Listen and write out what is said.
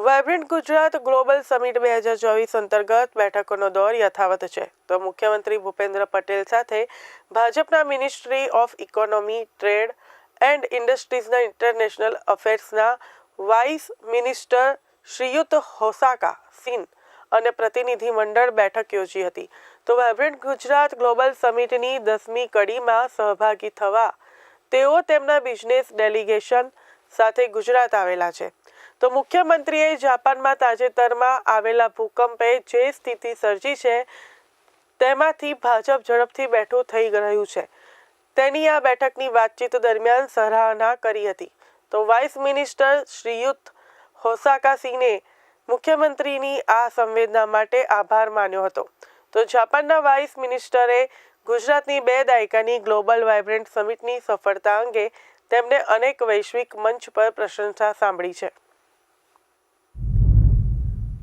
Vibrant Gujarat global summit બે હજાર ચોવીસ અંતર્ગત બેઠકોનો દોર યથાવત છે. તો મુખ્યમંત્રી ભૂપેન્દ્ર પટેલ સાથે ભાજપના ministry of economy, trade and ઇન્ડસ્ટ્રીઝના international અફેર્સના vice minister Shriyut Hosaka Shin અને પ્રતિનિધિ મંડળ બેઠક યોજી હતી. તો વાયબ્રન્ટ ગુજરાત ગ્લોબલ સમિટની દસમી કડીમાં સહભાગી થવા તેઓ તેમના બિઝનેસ ડેલિગેશન સાથે ગુજરાત આવેલા છે. તો મુખ્યમંત્રીએ જાપાનમાં તાજેતરમાં આવેલા ભૂકંપે જે સ્થિતિ સર્જી છે, તેમાંથી ભાજપ ઝડપથી બેઠું થઈ રહ્યું છે. તેની આ બેઠકની વાતચીત દરમિયાન સરાહના કરી હતી. તો વાઇસ મિનિસ્ટર શ્રીયુત હોસાકા સિંહને મુખ્યમંત્રીની આ સંવેદના માટે આભાર માન્યો હતો. તો જાપાનના વાઇસ મિનિસ્ટરે ગુજરાતની બે દાયકાની ગ્લોબલ વાઇબ્રન્ટ સમિટની સફળતા અંગે તેમને અનેક વૈશ્વિક મંચ પર પ્રશંસા સાંભળી છે.